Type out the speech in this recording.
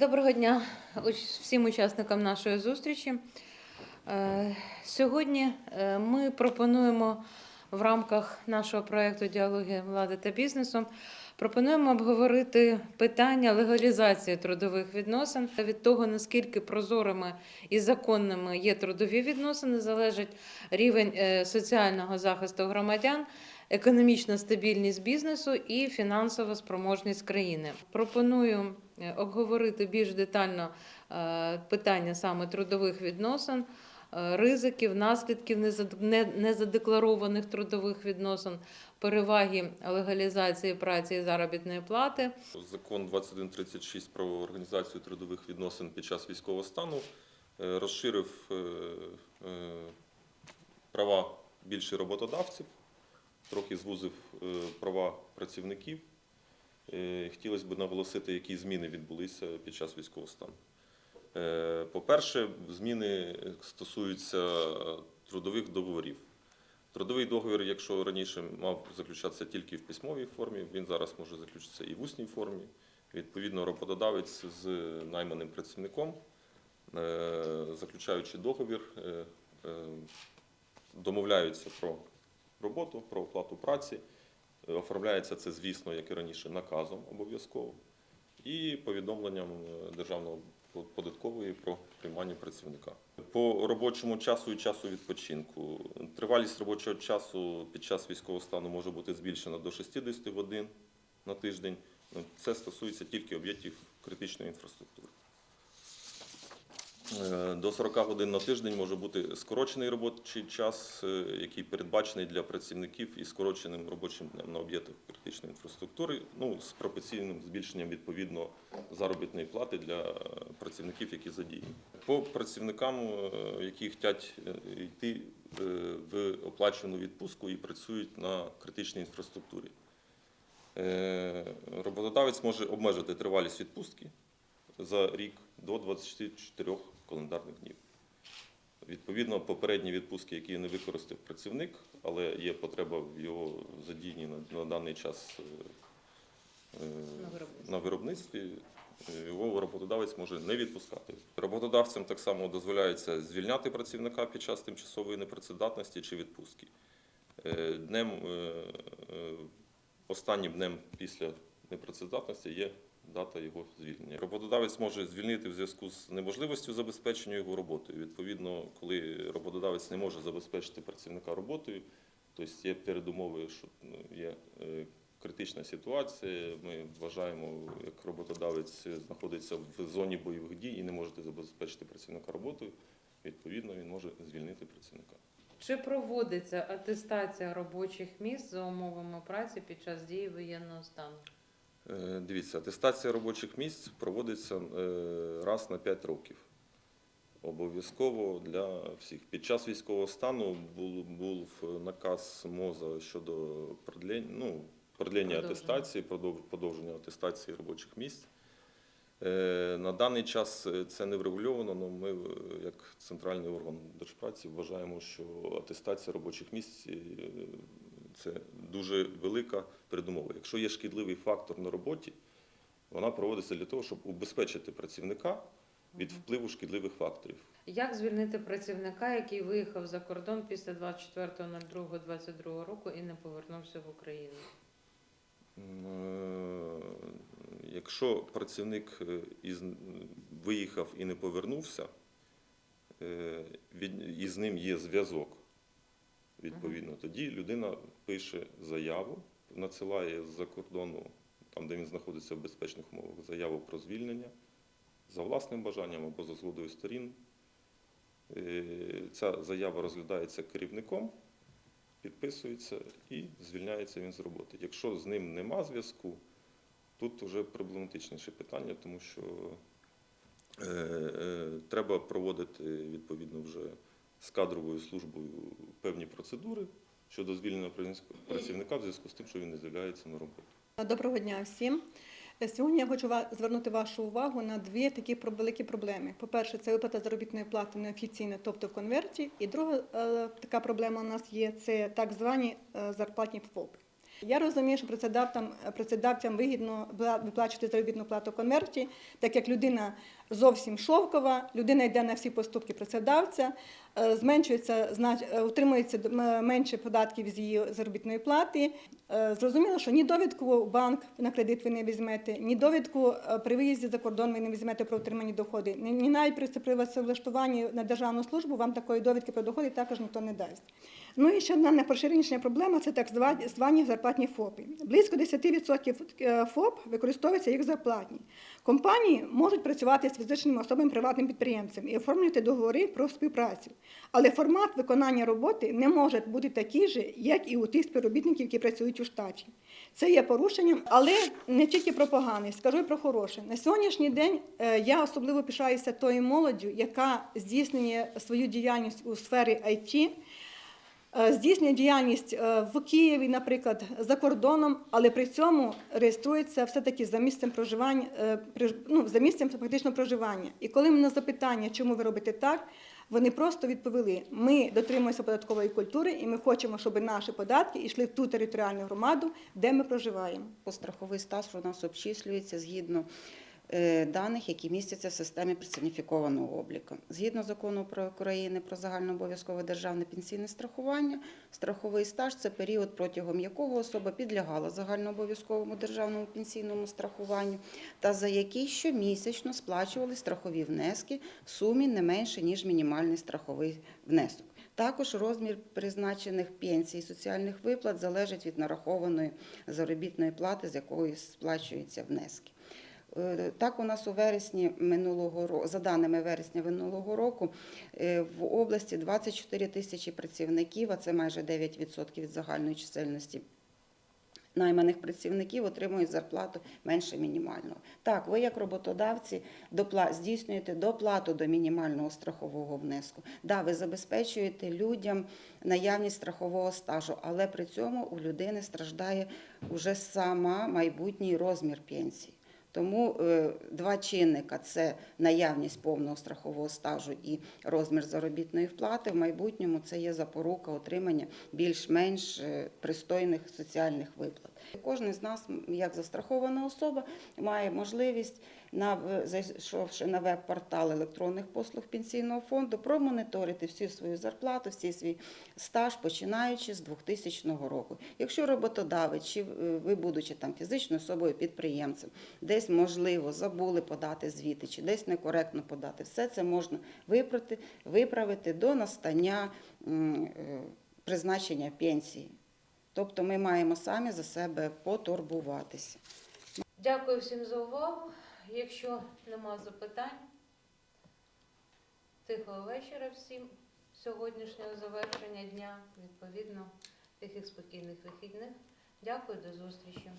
Доброго дня всім учасникам нашої зустрічі. Е, Сьогодні е, ми пропонуємо в рамках нашого проєкту Діалоги влади та бізнесу пропонуємо обговорити питання легалізації трудових відносин. Від того, наскільки прозорими і законними є трудові відносини, залежить рівень е, соціального захисту громадян, економічна стабільність бізнесу і фінансова спроможність країни. Пропоную обговорити більш детально е, питання саме трудових відносин, е, ризиків, наслідків незадекларованих трудових відносин, переваги легалізації праці і заробітної плати. Закон 2136 про організацію трудових відносин під час військового стану е, розширив е, е, права більше роботодавців, трохи звузив е, права працівників. Е, Хотілося б наголосити, які зміни відбулися під час військового стану. Е, По-перше, зміни стосуються трудових договорів. Трудовий договір, якщо раніше мав заключатися тільки в письмовій формі, він зараз може заключитися і в усній формі. Відповідно, роботодавець з найманим працівником, е, заключаючи договір, домовляються про роботу, про оплату праці. Оформляється це, звісно, як і раніше, наказом обов'язково і повідомленням е, Державного податкової про приймання працівника. По робочому часу і часу відпочинку. Тривалість робочого часу під час військового стану може бути збільшена до 60 годин на тиждень. Це стосується тільки об'єктів критичної інфраструктури. Е, До 40 годин на тиждень може бути скорочений робочий час, е, який передбачений для працівників із скороченим робочим днем на об'єктах критичної інфраструктури, ну, з пропорційним збільшенням відповідно заробітної плати для е, працівників, які задіяні. По працівникам, які хочуть йти в оплачувану відпустку і працюють на критичній інфраструктурі. Роботодавець може обмежити тривалість відпустки за рік до 24 календарних днів. Відповідно, попередні відпустки, які не використав працівник, але є потреба в його задіянні на, на даний час е, е, На виробництві. його роботодавець може не відпускати. Роботодавцям так само дозволяється звільняти працівника під час тимчасової непрацездатності чи відпустки. Е, Днем, е, останнім днем після непрацездатності є дата його звільнення. Роботодавець може звільнити в зв'язку з неможливістю забезпечення його роботою. Відповідно, коли роботодавець не може забезпечити працівника роботою, тобто є передумови, що ну, є е, критична ситуація. Ми вважаємо, як роботодавець знаходиться в зоні бойових дій і не може забезпечити працівника роботою. Відповідно, він може звільнити працівника. Чи проводиться атестація робочих місць за умовами праці під час дії воєнного стану? Е, Дивіться, атестація робочих місць проводиться е, раз на 5 років. Обов'язково для всіх. Під час військового стану був, був наказ МОЗа щодо продлень, ну, продлення атестації, подовження атестації робочих місць. Е, На даний час е, це не врегульовано, але ми, е, як центральний орган держпраці, вважаємо, що атестація робочих місць е, це дуже велика передумова. Якщо є шкідливий фактор на роботі, вона проводиться для того, щоб убезпечити працівника від впливу шкідливих факторів. Як звільнити працівника, який виїхав за кордон після 24.02.22 року і не повернувся в Україну? Е, Якщо працівник е, виїхав і не повернувся, е, і з ним є зв'язок, відповідно, тоді людина пише заяву, надсилає з-за кордону, там, де він знаходиться в безпечних умовах, заяву про звільнення за власним бажанням або за згодою сторін. Е, Ця заява розглядається керівником, підписується і звільняється він з роботи. Якщо з ним нема зв'язку, тут вже проблематичніше питання, тому що е, е, треба проводити відповідно вже з кадровою службою певні процедури щодо звільнення працівника в зв'язку з тим, що він не з'являється на роботу. Доброго дня всім. Сьогодні я хочу звернути вашу увагу на дві такі великі проблеми. По-перше, це виплата заробітної плати неофіційно, тобто в конверті. І друга е, така проблема у нас є це так звані е, зарплатні ФОПи. Я розумію, що працедавцям, працедавцям вигідно виплачувати заробітну плату в конверті, так як людина зовсім шовкова, людина йде на всі поступки працедавця, е, зменшується, е, утримується менше податків з її заробітної плати. Е, Зрозуміло, що ні довідку банк на кредит ви не візьмете, ні довідку при виїзді за кордон ви не візьмете про отримані доходи, ні, навіть при працевлаштуванні на державну службу вам такої довідки про доходи також ніхто не дасть. Ну і ще одна найпоширеніша проблема це так звані, зарплатні ФОПи. Близько 10% е, ФОП використовуються як зарплатні. Компанії можуть працювати з фізичними особами приватним підприємцем і оформлювати договори про співпрацю. Але формат виконання роботи не може бути такий же, як і у тих співробітників, які працюють у штаті. Це є порушенням, але не тільки про погане, скажу і про хороше. На сьогоднішній день е, я особливо пишаюся тою молоддю, яка здійснює свою діяльність у сфері IT, здійснює діяльність е, в Києві, наприклад, за кордоном, але при цьому реєструється все-таки за місцем проживання, е, ну, за місцем фактично проживання. І коли ми на запитання, чому ви робите так, вони просто відповіли: ми дотримуємося податкової культури, і ми хочемо, щоб наші податки йшли в ту територіальну громаду, де ми проживаємо. Страховий стаж у нас обчислюється згідно е, даних, які містяться в системі персоніфікованого обліку. Згідно закону про України про загальнообов'язкове державне пенсійне страхування, страховий стаж це період, протягом якого особа підлягала загальнообов'язковому державному пенсійному страхуванню, та за який щомісячно сплачували страхові внески в сумі не менше ніж мінімальний страховий внесок. Також розмір призначених пенсій і соціальних виплат залежить від нарахованої заробітної плати, з якої сплачуються внески. Е, Так, у нас у вересні минулого року, за даними вересня минулого року, е, в області 24 тисячі працівників, а це майже 9% від загальної чисельності найманих працівників отримують зарплату менше мінімального. Так, ви як роботодавці здійснюєте доплату до мінімального страхового внеску. Да, ви забезпечуєте людям наявність страхового стажу, але при цьому у людини страждає уже сама майбутній розмір пенсії. Тому е, два чинника це наявність повного страхового стажу і розмір заробітної вплати. В майбутньому це є запорука отримання більш-менш е, пристойних соціальних виплат. Кожен з нас, як застрахована особа, має можливість, зайшовши на веб-портал електронних послуг пенсійного фонду, промоніторити всю свою зарплату, всі свій стаж, починаючи з 2000 року. Якщо роботодавець, чи е, ви, будучи там фізичною особою підприємцем, десь можливо забули подати звіти, чи десь некоректно подати, все це можна виправити, виправити до настання е, призначення пенсії. Тобто ми маємо самі за себе потурбуватися. Дякую всім за увагу. Якщо нема запитань, тихого вечора всім сьогоднішнього завершення дня, відповідно, тихих спокійних вихідних. Дякую, до зустрічі.